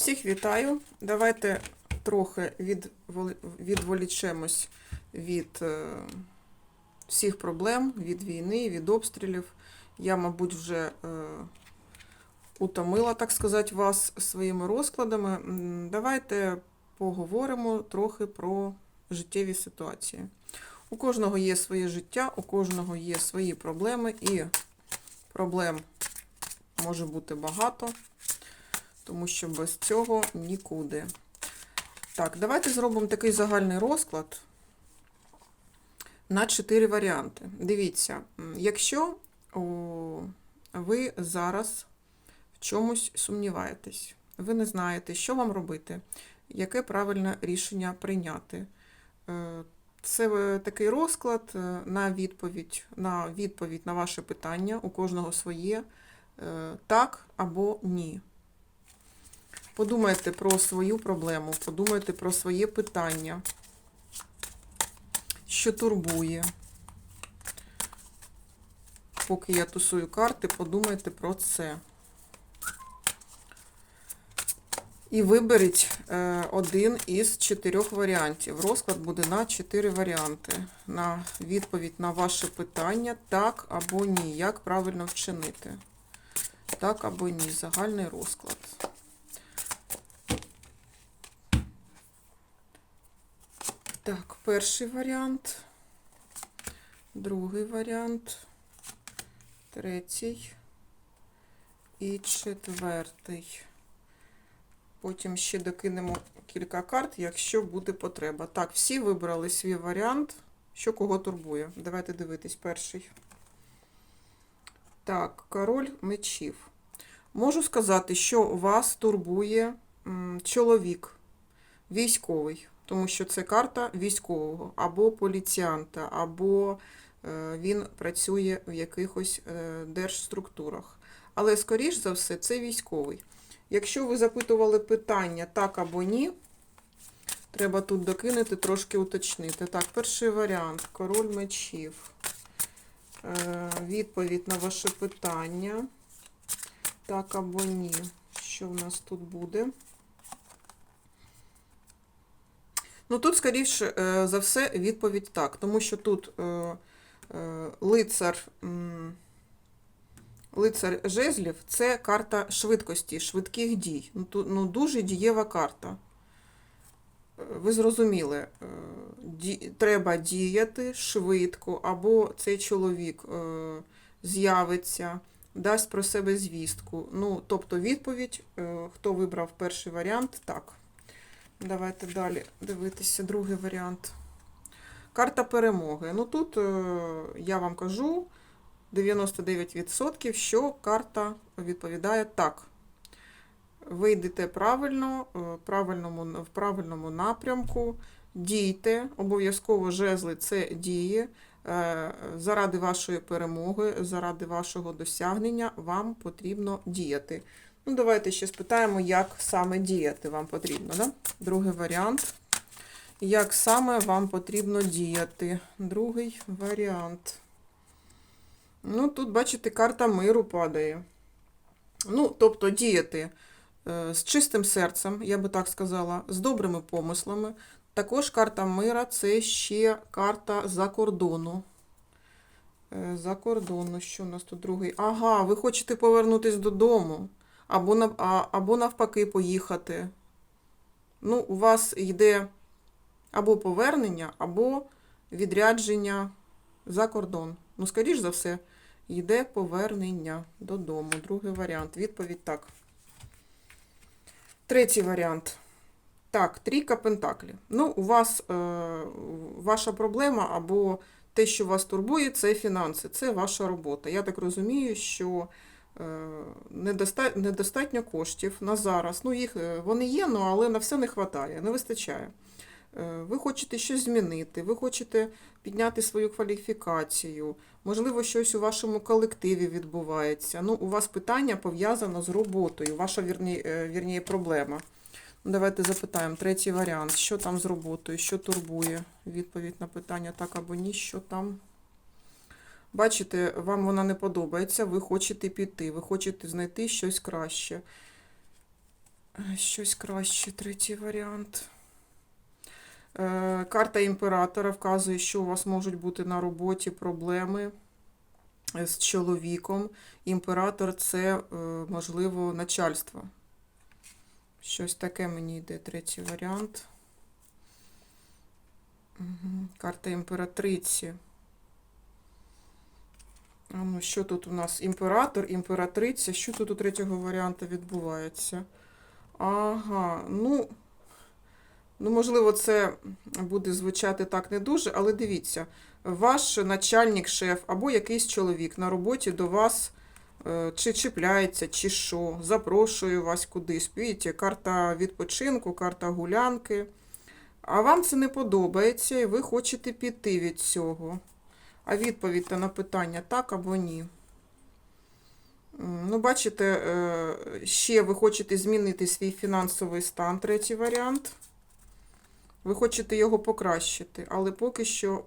Всіх вітаю. Давайте трохи відволічемось від е, всіх проблем, від війни, від обстрілів. Я, мабуть, вже е, утомила, так сказати, вас своїми розкладами. Давайте поговоримо трохи про життєві ситуації. У кожного є своє життя, у кожного є свої проблеми, і проблем може бути багато тому що без цього нікуди. Так, давайте зробимо такий загальний розклад на 4 варіанти. Дивіться, якщо ви зараз в чомусь сумніваєтесь, ви не знаєте, що вам робити, яке правильне рішення прийняти. Е, Це е, такий розклад е, на відповідь, на відповідь на ваше питання, у кожного своє так або ні. Подумайте про свою проблему, подумайте про своє питання, що турбує. Поки я тусую карти, подумайте про це. І виберіть е, один із чотирьох варіантів. Розклад буде на чотири варіанти. На відповідь на ваше питання так або ні. Як правильно вчинити? Так або ні. Загальний розклад. Так, перший варіант, другий варіант, третій і четвертий. Потім ще докинемо кілька карт, якщо буде потреба. Так, всі вибрали свій варіант, що кого турбує. Давайте дивитись перший. Так, король мечів. Можу сказати, що вас турбує м, чоловік, військовий тому що це карта військового або поліціянта, або е, він працює в якихось е, держструктурах. Але, скоріш за все, це військовий. Якщо ви запитували питання так або ні, треба тут докинути, трошки уточнити. Так, перший варіант король мечів. Е, Відповідь на ваше питання. Так або ні. Що в нас тут буде? Ну тут, скоріше е, за все, відповідь так, тому що тут е, е, лицар, лицар жезлів це карта швидкості, швидких дій. Ну, тут, ну, дуже дієва карта. Ви зрозуміли, ді, треба діяти швидко, або цей чоловік з'явиться, дасть про себе звістку. Ну, тобто відповідь, хто вибрав перший варіант, так. Давайте далі дивитися другий варіант. Карта перемоги. Ну тут е, я вам кажу 99%, що карта відповідає так. Ви йдете правильно, е, правильному, в правильному напрямку, дійте, обов'язково жезли це діє. Е, Заради вашої перемоги, заради вашого досягнення вам потрібно діяти. Ну, давайте ще спитаємо, як саме діяти вам потрібно. Да? Другий варіант. Як саме вам потрібно діяти? Другий варіант. Ну, тут, бачите, карта миру падає. Ну, тобто діяти е, з чистим серцем, я би так сказала, з добрими помислами. Також карта мира це ще карта за кордону. Е, За кордону, що у нас тут другий? Ага, ви хочете повернутися додому або, або навпаки поїхати. Ну, у вас йде або повернення, або відрядження за кордон. Ну, скоріш за все, йде повернення додому. Другий варіант. Відповідь так. Третій варіант. Так, трійка пентаклів. Ну, у вас е, ваша проблема або те, що вас турбує, це фінанси, це ваша робота. Я так розумію, що недостатньо коштів на зараз. Ну, їх е, вони є, ну, але на все не вистачає, не вистачає. Е, Ви хочете щось змінити, ви хочете підняти свою кваліфікацію, можливо, щось у вашому колективі відбувається. Ну, у вас питання пов'язано з роботою, ваша вірні, е, вірніше, проблема. Ну, Давайте запитаємо. Третій варіант. Що там з роботою? Що турбує? Відповідь на питання так або ні, що там. Бачите, вам вона не подобається, ви хочете піти, ви хочете знайти щось краще. Е, Щось краще, третій варіант. Е, Карта імператора вказує, що у вас можуть бути на роботі проблеми е, з чоловіком. Імператор це, можливо, начальство. Щось таке мені йде третій варіант. Карта імператриці. Ну, що тут у нас? Імператор, імператриця. Що тут у третього варіанта відбувається? Ага, ну, ну, можливо, це буде звучати так не дуже, але дивіться, ваш начальник, шеф або якийсь чоловік на роботі до вас е, чи чіпляється, чи що, запрошує вас кудись. Бачите, карта відпочинку, карта гулянки. А вам це не подобається, і ви хочете піти від цього. А відповідь на питання так або ні. Ну, бачите, е, ще ви хочете змінити свій фінансовий стан, третій варіант. Ви хочете його покращити, але поки що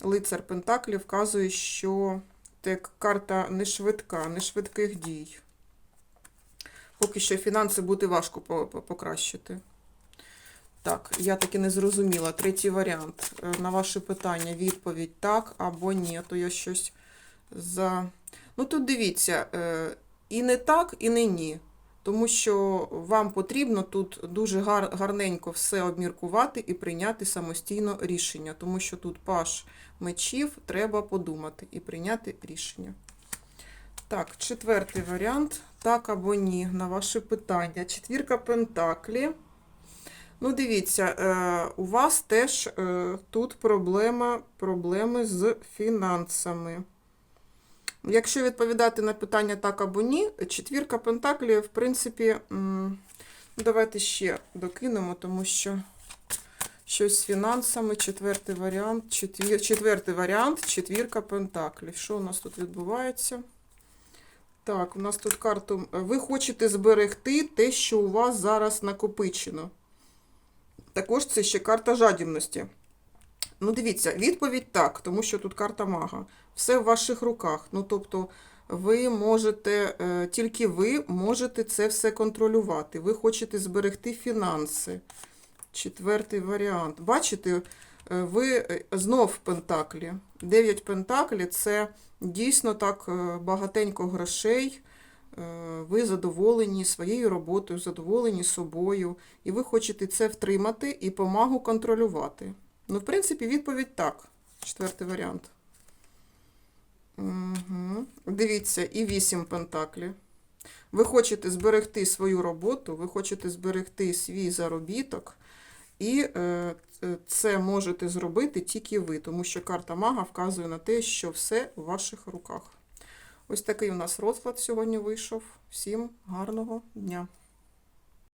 лицар Пентаклі вказує, що це карта не швидка, не швидких дій. Поки що фінанси буде важко по- по- покращити. Так, я таки не зрозуміла. Третій варіант. Е, На ваше питання відповідь так або ні. То я щось за. Ну тут дивіться, е, і не так, і не ні. Тому що вам потрібно тут дуже гар, гарненько все обміркувати і прийняти самостійно рішення. Тому що тут паш мечів треба подумати і прийняти рішення. Так, четвертий варіант. Так або ні, на ваше питання. Четвірка Пентаклі. Ну, дивіться, е, у вас теж е, тут проблема, проблеми з фінансами. Якщо відповідати на питання так або ні, четвірка Пентаклів, в принципі, ну, давайте ще докинемо, тому що щось з фінансами, четвертий варіант, четвір, четвертий варіант, четвірка Пентаклів. Що у нас тут відбувається? Так, у нас тут карту. Ви хочете зберегти те, що у вас зараз накопичено. Також це ще карта жадібності. Ну, дивіться, відповідь так, тому що тут карта мага. Все в ваших руках. Ну, тобто, ви можете, е, тільки ви можете це все контролювати. Ви хочете зберегти фінанси. Четвертий варіант. Бачите, е, ви е, знов Пентаклі. Дев'ять Пентаклі це дійсно так багатенько грошей. Е, Ви задоволені своєю роботою, задоволені собою, і ви хочете це втримати і помагу контролювати. Ну, в принципі, відповідь так. Четвертий варіант. Угу. Дивіться, і вісім пентаклів. Ви хочете зберегти свою роботу, ви хочете зберегти свій заробіток, і е, це можете зробити тільки ви, тому що карта мага вказує на те, що все у ваших руках. Ось такий у нас розклад сьогодні вийшов. Всім гарного дня!